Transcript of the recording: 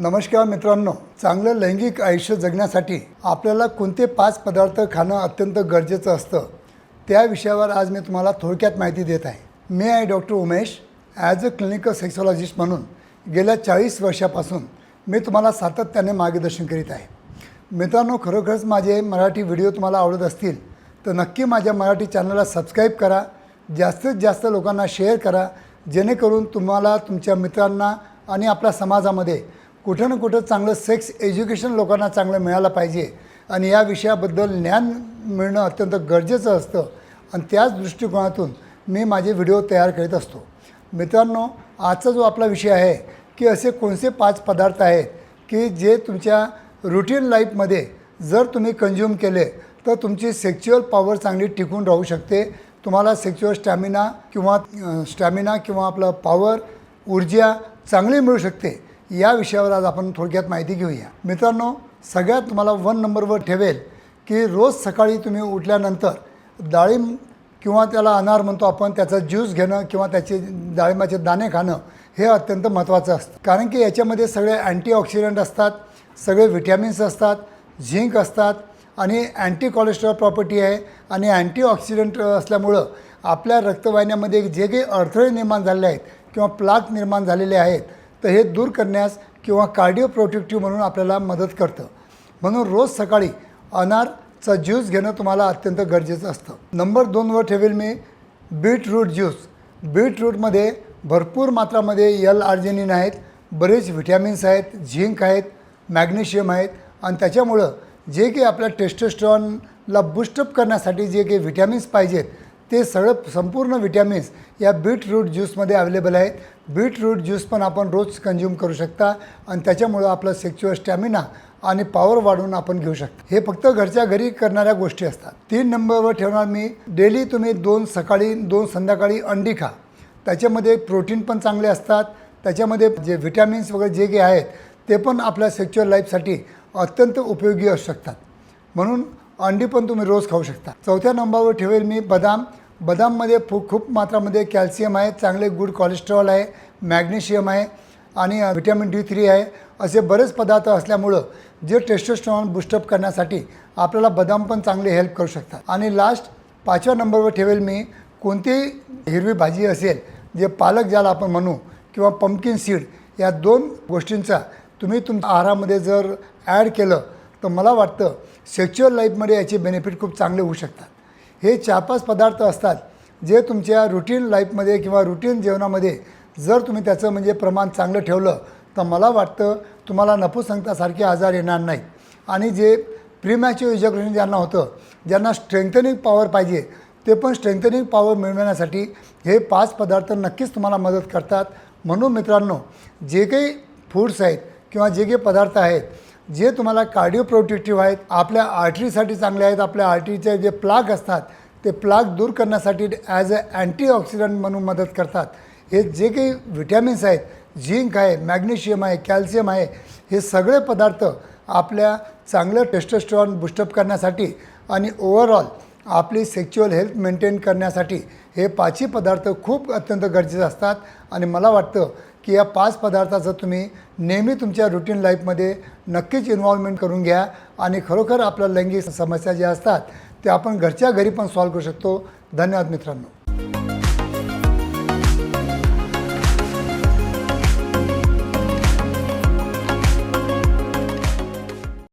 नमस्कार मित्रांनो चांगलं लैंगिक आयुष्य जगण्यासाठी आपल्याला कोणते पाच पदार्थ खाणं अत्यंत गरजेचं असतं त्या विषयावर आज मी तुम्हाला थोडक्यात माहिती देत आहे. मी आहे doctor Umesh as a clinical sexologist म्हणून गेल्या चाळीस वर्षापासून मी तुम्हाला सातत्याने मार्गदर्शन करीत आहे. मित्रांनो खरोखरच माझे मराठी व्हिडिओ तुम्हाला आवडत असतील तर नक्की माझ्या मराठी चॅनलला सबस्क्राईब करा जास्तीत जास्त लोकांना शेअर करा जेणेकरून तुम्हाला तुमच्या मित्रांना आणि आपल्या समाजामध्ये कुठं ना कुठं चांगलं सेक्स एज्युकेशन लोकांना चांगलं मिळालं पाहिजे. आणि या विषयाबद्दल ज्ञान मिळणं अत्यंत गरजेचं असतं. आणि त्याच दृष्टिकोनातून मी माझे व्हिडिओ तयार करीत असतो. मित्रांनो आजचा जो आपला विषय आहे की असे कोणते पाच पदार्थ आहेत की जे तुमच्या रुटीन लाईफमध्ये जर तुम्ही कंझ्युम केले तर तुमची सेक्च्युअल पॉवर चांगली टिकून राहू शकते. तुम्हाला सेक्च्युअल स्टॅमिना किंवा स्टॅमिना किंवा आपलं पॉवर ऊर्जा चांगली मिळू शकते. या विषयावर आज आपण थोडक्यात माहिती घेऊया. मित्रांनो सगळ्यात तुम्हाला वन नंबरवर ठेवेल की रोज सकाळी तुम्ही उठल्यानंतर डाळिंब किंवा त्याला अनार म्हणतो आपण त्याचा ज्यूस घेणं किंवा त्याचे डाळिंबाचे दाणे खाणं हे अत्यंत महत्त्वाचं असतं. कारण की याच्यामध्ये सगळे अँटीऑक्सिडंट असतात सगळे व्हिटॅमिन्स असतात झिंक असतात आणि अँटी कोलेस्ट्रॉल प्रॉपर्टी आहे आणि अँटीऑक्सिडंट असल्यामुळं आपल्या रक्तवाहिन्यामध्ये जे काही अडथळे निर्माण झालेले आहेत किंवा प्लाक निर्माण झालेले आहेत तर हे दूर करण्यास किंवा कार्डिओ प्रोटेक्टिव्ह म्हणून आपल्याला मदत करतं. म्हणून रोज सकाळी अनारचा ज्यूस घेणं तुम्हाला अत्यंत गरजेचं असतं. नंबर दोनवर ठेवेल मी बीटरूट ज्यूस बीटरूटमध्ये भरपूर मात्रामध्ये यल आर्जेनिन आहेत बरेच व्हिटॅमिन्स आहेत झिंक आहेत मॅग्नेशियम आहेत. आणि त्याच्यामुळं जे काही आपल्या टेस्टोस्ट्रॉनला बुस्टअप करण्यासाठी जे काही व्हिटॅमिन्स पाहिजेत ते सगळं संपूर्ण व्हिटॅमिन्स या बीटरूट ज्यूसमध्ये अवेलेबल आहेत. बीटरूट ज्यूस पण आपण रोज कंझ्युम करू शकता आणि त्याच्यामुळं आपलं सेक्च्युअल स्टॅमिना आणि पॉवर वाढवून आपण घेऊ शकता. हे फक्त घरच्या घरी करणाऱ्या गोष्टी असतात. तीन नंबरवर ठेवणार मी डेली तुम्ही दोन सकाळी दोन संध्याकाळी अंडी खा. त्याच्यामध्ये प्रोटीन पण चांगले असतात. त्याच्यामध्ये जे व्हिटॅमिन्स वगैरे जे काही आहेत ते पण आपल्या सेक्च्युअल लाईफसाठी अत्यंत उपयोगी असू शकतात. म्हणून अंडी पण तुम्ही रोज खाऊ शकता. चौथ्या नंबरवर ठेवेल मी बदाम. बदाममध्ये फू खूप मात्रामध्ये कॅल्शियम आहे चांगले गुड कोलेस्ट्रॉल आहे मॅग्नेशियम आहे आणि व्हिटॅमिन डी थ्री आहे. असे बरेच पदार्थ असल्यामुळं जे टेस्टोस्टेरॉन बुस्टअप करण्यासाठी आपल्याला बदाम पण चांगले हेल्प करू शकतात. आणि लास्ट पाचव्या नंबरवर ठेवेल मी कोणतीही हिरवी भाजी असेल जे पालक ज्याला आपण म्हणू किंवा पंपकिन सीड या दोन गोष्टींचा तुम्ही तुमच्या आहारामध्ये जर ॲड केलं तर मला वाटतं सेक्च्युअल लाईफमध्ये याचे बेनिफिट खूप चांगले होऊ शकतात. हे चार पाच पदार्थ असतात जे तुमच्या रुटीन लाईफमध्ये किंवा रुटीन जेवणामध्ये जर तुम्ही त्याचं म्हणजे प्रमाण चांगलं ठेवलं तर मला वाटतं तुम्हाला नपुसंगतासारखे आजार येणार नाही आणि जे प्रीमॅच्युअर इजॅक्युलेशन ज्यांना होतं ज्यांना स्ट्रेंथनिंग पॉवर पाहिजे ते पण स्ट्रेंथनिंग पॉवर मिळवण्यासाठी हे पाच पदार्थ नक्कीच तुम्हाला मदत करतात. म्हणून मित्रांनो जे काही फूड्स आहेत किंवा जे काही पदार्थ आहेत जे तुम्हाला कार्डिओ प्रोटेक्टिव्ह आहेत आपल्या आर्टरीसाठी चांगले आहेत आपल्या आर्टरीचे जे प्लाग असतात ते प्लाग दूर करण्यासाठी ॲज अ अँटीऑक्सिडंट म्हणून मदत करतात. हे जे काही व्हिटॅमिन्स आहेत झिंक आहे मॅग्नेशियम आहे कॅल्शियम आहे हे सगळे पदार्थ आपल्या चांगलं टेस्टोस्टेरॉन बुस्टअप करण्यासाठी आणि ओव्हरऑल आपली सेक्च्युअल हेल्थ मेंटेन करण्यासाठी हे पाचही पदार्थ खूप अत्यंत गरजेचे असतात. आणि मला वाटतं की या पाच पदार्थाचं तुम्ही नेहमी तुमच्या रुटीन लाईफमध्ये नक्कीच इन्व्हॉल्वमेंट करून घ्या. आणि खरोखर आपल्या लैंगिक समस्या ज्या असतात त्या आपण घरच्या घरी पण सॉल्व करू शकतो. धन्यवाद मित्रांनो.